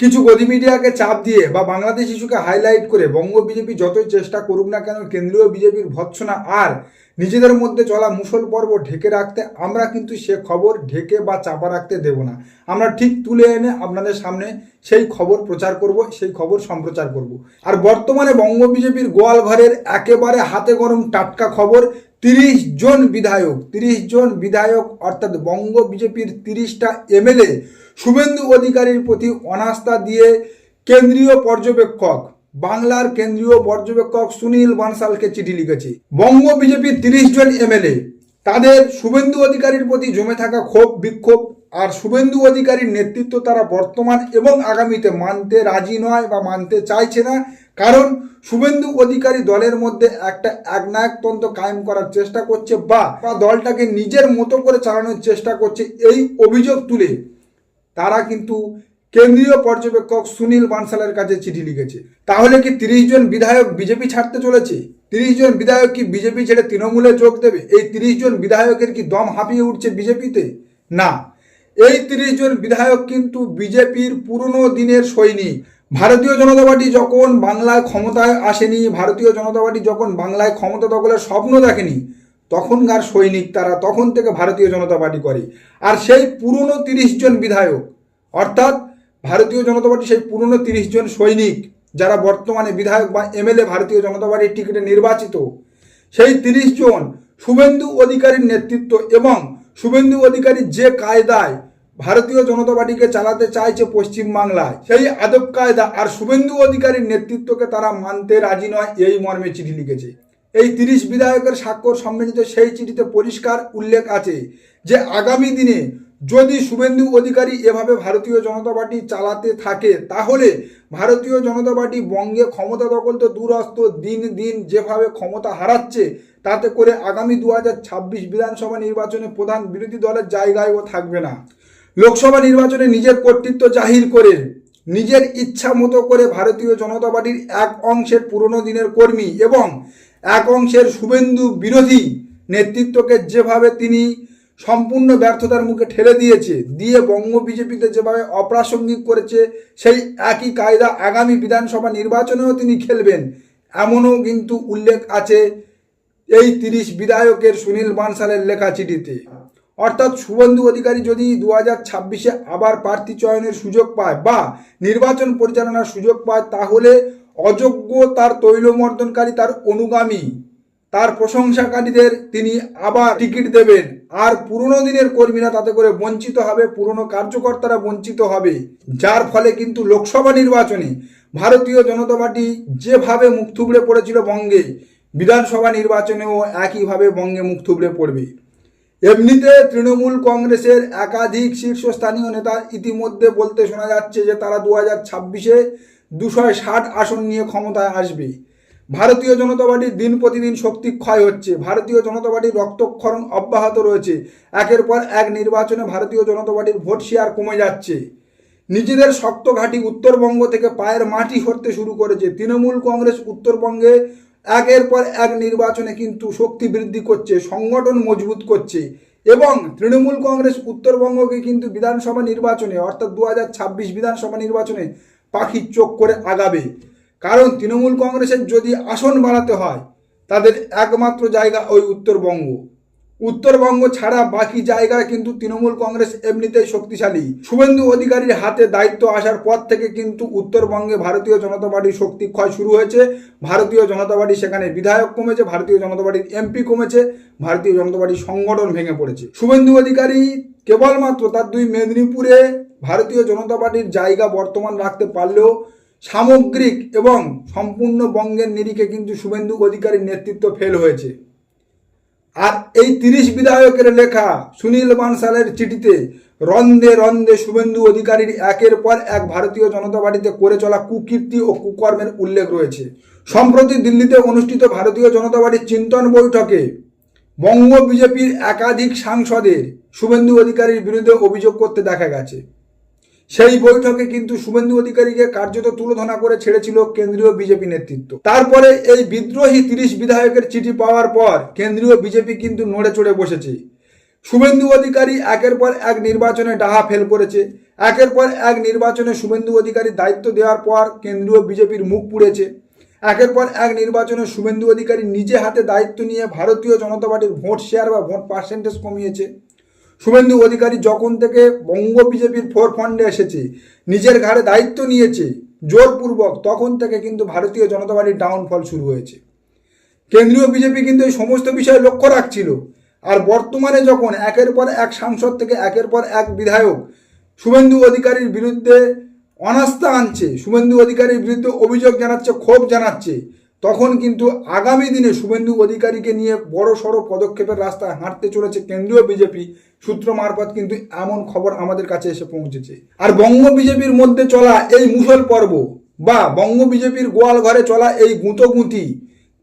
কিছু গদি মিডিয়াকে চাপ দিয়ে বা বাংলাদেশ ইস্যুকে হাইলাইট করে বঙ্গ বিজেপি যতই চেষ্টা করুক না কেন কেন্দ্রীয় বিজেপির ভৎসনা আর নিজেদের মধ্যে চলা মুসল পর্ব ঢেকে রাখতে আমরা কিন্তু সে খবর ঢেকে বা চাপা রাখতে দেব না। আমরা ঠিক তুলে এনে আপনাদের সামনে সেই খবর প্রচার করব, সেই খবর সম্প্রচার করব। আর বর্তমানে বঙ্গ বিজেপির গোয়াল ঘরের একেবারে হাতে গরম টাটকা খবর তিরিশ জন বিধায়ক, তিরিশ জন বিধায়ক অর্থাৎ বঙ্গ বিজেপির তিরিশটা এমএলএ শুভেন্দু অধিকারীর প্রতি অনাস্থা দিয়ে কেন্দ্রীয় পর্যবেক্ষক, বাংলার কেন্দ্রীয় পর্যবেক্ষক সুনীল বানসালকে চিঠি লিখেছে। বঙ্গ বিজেপির তিরিশ জন এমএলএ, তাদের শুভেন্দু অধিকারীর প্রতি জমে থাকা ক্ষোভ, বিক্ষোভ আর শুভেন্দু অধিকারীর নেতৃত্ব তারা বর্তমান এবং আগামীতে মানতে রাজি নয় বা মানতে চাইছে না কারণ শুভেন্দু অধিকারী দলের মধ্যে একটা একনায়কতন্ত্র কায়েম করার চেষ্টা করছে বা দলটাকে নিজের মতো করে চালানোর চেষ্টা করছে এই অভিযোগ তুলে তারা কিন্তু কেন্দ্রীয় পর্যবেক্ষক সুনীল বানসালের কাছে চিঠি লিখেছে। তাহলে কি তিরিশ জন বিধায়ক বিজেপি ছাড়তে চলেছে? তিরিশ জন বিধায়ক কি বিজেপি ছেড়ে তৃণমূলে যোগ দেবে? এই তিরিশ জন বিধায়কের কি দম হাঁপিয়ে উঠছে বিজেপিতে? না। এই তিরিশ জন বিধায়ক কিন্তু বিজেপির পুরনো দিনের সৈনিক। ভারতীয় জনতা পার্টি যখন বাংলায় ক্ষমতায় আসেনি, ভারতীয় জনতা পার্টি যখন বাংলায় ক্ষমতা দখলের স্বপ্ন দেখেনি, তখনকার সৈনিক তারা, তখন থেকে ভারতীয় জনতা পার্টি করে। আর সেই পুরনো তিরিশ জন বিধায়ক, অর্থাৎ ভারতীয় জনতা পার্টি সেই পুরনো তিরিশ জন সৈনিক, যারা বর্তমানে বিধায়ক বা এমএলএ ভারতীয় জনতা পার্টির টিকিটে নির্বাচিত, সেই তিরিশ জন শুভেন্দু অধিকারীর নেতৃত্ব এবং শুভেন্দু অধিকারী যে কায়দায় ভারতীয় জনতা পার্টিকে চালাতে চাইছে পশ্চিমবাংলায়। সেই আদব কায়দা আর শুভেন্দু অধিকারীর নেতৃত্বকে তারা মানতে রাজি নয়, এই মর্মে চিঠি লিখেছে। এই তিরিশ বিধায়কের স্বাক্ষর সম্মিলিত সেই চিঠিতে পরিষ্কার উল্লেখ আছে যে, আগামী দিনে যদি শুভেন্দু অধিকারী এভাবে ভারতীয় জনতা পার্টি চালাতে থাকে, তাহলে ভারতীয় জনতা পার্টি বঙ্গে ক্ষমতা দখল তো দূরস্থ দিন দিন যেভাবে ক্ষমতা হারাচ্ছে, তাতে করে আগামী দু হাজার ছাব্বিশ বিধানসভা নির্বাচনে প্রধান বিরোধী দলের জায়গায়ও থাকবে না। লোকসভা নির্বাচনে নিজের কর্তৃত্ব জাহির করে, নিজের ইচ্ছা মতো করে ভারতীয় জনতা পার্টির এক অংশের পুরনো দিনের কর্মী এবং এক অংশের শুভেন্দু বিরোধী নেতৃত্বকে যেভাবে তিনি সম্পূর্ণ ব্যর্থতার মুখে ঠেলে দিয়েছে, দিয়ে বঙ্গ বিজেপিতে যেভাবে অপ্রাসঙ্গিক করেছে, সেই একই কায়দা আগামী বিধানসভা নির্বাচনেও তিনি খেলবেন, এমনও কিন্তু উল্লেখ আছে এই তিরিশ বিধায়কের সুনীল বানসালের লেখা চিঠিতে অর্থাৎ শুভেন্দু অধিকারী যদি দু হাজার ছাব্বিশে আবার প্রার্থী চয়নের সুযোগ পায় বা নির্বাচন পরিচালনার সুযোগ পায়, তাহলে অযোগ্য তার তৈলমর্দনকারী তার অনুগামী, তার প্রশংসাকারীদের তিনি আবার টিকিট দেবেন। আর পুরনো দিনের কর্মীরা তাতে করে বঞ্চিত হবে, পুরনো কার্যকর্তারা বঞ্চিত হবে। যার ফলে কিন্তু লোকসভা নির্বাচনে ভারতীয় জনতা পার্টি যেভাবে মুখ থুবড়ে পড়েছিল বঙ্গে, বিধানসভা নির্বাচনেও একইভাবে বঙ্গে মুখ থুবড়ে পড়বে। এমনিতে তৃণমূল কংগ্রেসের একাধিক শীর্ষস্থানীয় নেতা ইতিমধ্যে বলতে শোনা যাচ্ছে যে তারা দু হাজার ছাব্বিশে দুশো ষাট আসন নিয়ে ক্ষমতায় আসবে। ভারতীয় জনতা পার্টির দিন প্রতিদিন শক্তি ক্ষয় হচ্ছে। ভারতীয় জনতা পার্টির রক্তক্ষরণ অব্যাহত রয়েছে। একের পর এক নির্বাচনে ভারতীয় জনতা পার্টির ভোট শেয়ার কমে যাচ্ছে। নিজেদের শক্ত ঘাঁটি উত্তরবঙ্গ থেকে পায়ের মাটি সরতে শুরু করেছে। তৃণমূল কংগ্রেস উত্তরবঙ্গে একের পর এক নির্বাচনে কিন্তু শক্তি বৃদ্ধি করছে, সংগঠন মজবুত করছে এবং তৃণমূল কংগ্রেস উত্তরবঙ্গকে কিন্তু বিধানসভা নির্বাচনে, অর্থাৎ দু হাজার ছাব্বিশ বিধানসভা নির্বাচনে পাখির চোখ করে আগাবে। কারণ তৃণমূল কংগ্রেসের যদি আসন বাড়াতে হয়, তাদের একমাত্র জায়গা ওই উত্তরবঙ্গ। উত্তরবঙ্গ ছাড়া বাকি জায়গায় কিন্তু তৃণমূল কংগ্রেস এমনিতেই শক্তিশালী। শুভেন্দু অধিকারীর হাতে দায়িত্ব আসার পর থেকে কিন্তু উত্তরবঙ্গে ভারতীয় জনতা পার্টির শক্তি ক্ষয় শুরু হয়েছে। ভারতীয় জনতা পার্টি সেখানে বিধায়ক কমেছে, ভারতীয় জনতা পার্টির এমপি কমেছে, ভারতীয় জনতা পার্টির সংগঠন ভেঙে পড়েছে। শুভেন্দু অধিকারী কেবলমাত্র তার দুই মেদিনীপুরে ভারতীয় জনতা পার্টির জায়গা বর্তমান রাখতে পারলেও সামগ্রিক এবং সম্পূর্ণ বঙ্গের নিরিখে কিন্তু শুভেন্দু অধিকারীর নেতৃত্ব ফেল হয়েছে। আর এই তিরিশ বিধায়কের লেখা সুনীল বানসালের চিঠিতে রন্দে রন্দে শুভেন্দু অধিকারীর একের পর এক ভারতীয় জনতা পার্টিতে করে চলা কুকীর্তি ও কুকর্মের উল্লেখ রয়েছে। সম্প্রতি দিল্লিতে অনুষ্ঠিত ভারতীয় জনতা পার্টির চিন্তন বৈঠকে বঙ্গ বিজেপির একাধিক সাংসদের শুভেন্দু অধিকারীর বিরুদ্ধে অভিযোগ করতে দেখা গেছে। সেই বৈঠকে কিন্তু শুভেন্দু অধিকারীকে কার্যত তুলোধনা করে ছেড়েছিল কেন্দ্রীয় বিজেপি নেতৃত্ব। তারপরে এই বিদ্রোহী তিরিশ বিধায়কের চিঠি পাওয়ার পর কেন্দ্রীয় বিজেপি কিন্তু নড়ে চড়ে বসেছে। শুভেন্দু অধিকারী একের পর এক নির্বাচনে ডাহা ফেল করেছে। একের পর এক নির্বাচনে শুভেন্দু অধিকারী দায়িত্ব দেওয়ার পর কেন্দ্রীয় বিজেপির মুখ পুড়েছে। একের পর এক নির্বাচনে শুভেন্দু অধিকারী নিজে হাতে দায়িত্ব নিয়ে ভারতীয় জনতা পার্টির ভোট শেয়ার বা ভোট পার্সেন্টেজ কমিয়েছে। শুভেন্দু অধিকারী যখন থেকে বঙ্গ বিজেপির ফোর ফান্ডে এসেছে, নিজের ঘাড়ে দায়িত্ব নিয়েছে জোরপূর্বক, তখন থেকে কিন্তু ভারতীয় জনতা পার্টির ডাউনফল শুরু হয়েছে। কেন্দ্রীয় বিজেপি কিন্তু এই সমস্ত বিষয়ে লক্ষ্য রাখছিল। আর বর্তমানে যখন একের পর এক সাংসদ থেকে একের পর এক বিধায়ক শুভেন্দু অধিকারীর বিরুদ্ধে অনাস্থা আনছে, শুভেন্দু অধিকারীর বিরুদ্ধে অভিযোগ জানাচ্ছে, ক্ষোভ জানাচ্ছে তখন কিন্তু আগামী দিনে শুভেন্দু অধিকারীকে নিয়ে বড় সড়ো পদক্ষেপের রাস্তায় হাঁটতে চলেছে কেন্দ্রীয় বিজেপি। সূত্র মারফত কিন্তু এমন খবর আমাদের কাছে এসে পৌঁছেছে। আর বঙ্গ বিজেপির মধ্যে চলা এই মুসল পর্ব বা বঙ্গ বিজেপির গোয়াল ঘরে চলা এই গুঁতোগুঁতি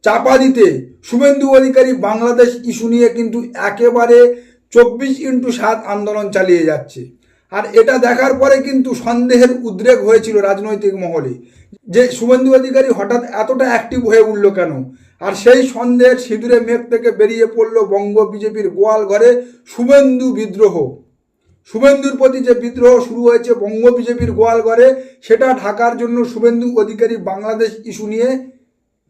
চাপা দিতে শুভেন্দু অধিকারী বাংলাদেশ ইস্যু নিয়ে কিন্তু একেবারে চব্বিশ ইন্টু সাত আন্দোলন চালিয়ে যাচ্ছে। আর এটা দেখার পরে কিন্তু সন্দেহের উদ্রেক হয়েছিল রাজনৈতিক মহলে। যে শুভেন্দু অধিকারী হঠাৎ এতটা অ্যাক্টিভ হয়ে উঠল কেন? আর সেই সন্দেহের সিঁদুরে মেঘ থেকে বেরিয়ে পড়ল বঙ্গ বিজেপির গোয়াল ঘরে শুভেন্দু বিদ্রোহ। শুভেন্দুর প্রতি যে বিদ্রোহ শুরু হয়েছে বঙ্গ বিজেপির গোয়াল ঘরে, সেটা ঢাকার জন্য শুভেন্দু অধিকারী বাংলাদেশ ইস্যু নিয়ে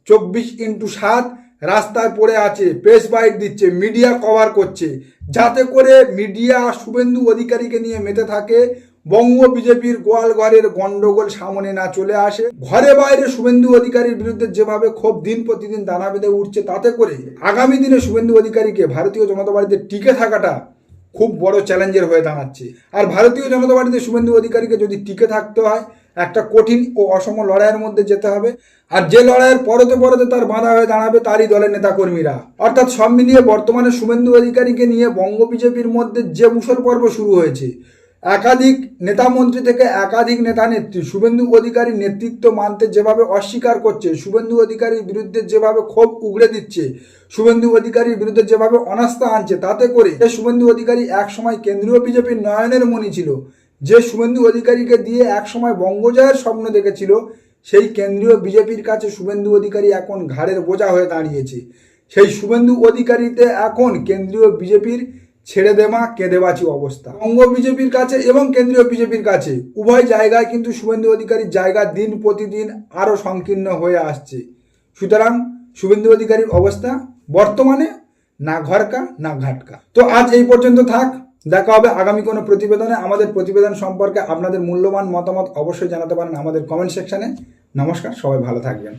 চব্বিশ ইন্টু সাত রাস্তায় পড়ে আছে প্রেস বাইট দিচ্ছে মিডিয়া কভার করছে। যাতে করে মিডিয়া শুভেন্দু অধিকারীকে নিয়ে মেতে থাকে বঙ্গ বিজেপির গোয়ালঘরের গন্ডগোল সামনে না চলে আসে। ঘরে বাইরে শুভেন্দু অধিকারীর বিরুদ্ধে যেভাবে ক্ষোভ দিন প্রতিদিন দানা বেঁধে উঠছে, তাতে করে আগামী দিনে শুভেন্দু অধিকারীকে ভারতীয় জনতা পার্টিতে টিকে থাকাটা খুব বড় চ্যালেঞ্জের হয়ে দাঁড়াচ্ছে। আর ভারতীয় জনতা পার্টিতে শুভেন্দু অধিকারীকে যদি টিকে থাকতে হয়, একটা কঠিন ও অসম লড়াইয়ের মধ্যে যেতে হবে। আর যে লড়াইয়ের পরতে পরতে তার বাধা হয়ে দাঁড়াবে তারই দলের নেতাকর্মীরা। অর্থাৎ সব মিলিয়ে বর্তমানে শুভেন্দু অধিকারীকে নিয়ে বঙ্গ বিজেপির মধ্যে যে মুসল পর্ব শুরু হয়েছে একাধিক নেতামন্ত্রী থেকে একাধিক নেতা নেত্রী। শুভেন্দু অধিকারীর নেতৃত্ব মানতে যেভাবে অস্বীকার করছে, শুভেন্দু অধিকারীর বিরুদ্ধে যেভাবে ক্ষোভ উগড়ে দিচ্ছে, শুভেন্দু অধিকারীর বিরুদ্ধে যেভাবে অনাস্থা আনছে, তাতে করে যে শুভেন্দু অধিকারী একসময় কেন্দ্রীয় বিজেপির নয়নের মণি ছিল, যে শুভেন্দু অধিকারীকে দিয়ে একসময় বঙ্গজয়ের স্বপ্ন দেখেছিল, সেই কেন্দ্রীয় বিজেপির কাছে শুভেন্দু অধিকারী এখন ঘাড়ের বোঝা হয়ে দাঁড়িয়েছে। সেই শুভেন্দু অধিকারীতে এখন কেন্দ্রীয় বিজেপির ছেড়ে দেমা কেঁদে বাঁচি অবস্থা। বঙ্গ বিজেপির কাছে এবং কেন্দ্রীয় বিজেপির কাছে, উভয় জায়গায় কিন্তু শুভেন্দু অধিকারীর জায়গা দিন প্রতিদিন আরও সংকীর্ণ হয়ে আসছে। সুতরাং শুভেন্দু অধিকারীর অবস্থা বর্তমানে না ঘরকা, না ঘাটকা। তো আজ এই পর্যন্ত থাক। দেখা হবে আগামী কোনো প্রতিবেদনে। আমাদের প্রতিবেদন সম্পর্কে আপনাদের মূল্যবান মতামত অবশ্যই জানাতে পারেন আমাদের কমেন্ট সেকশনে নমস্কার, সবাই ভালো থাকবেন।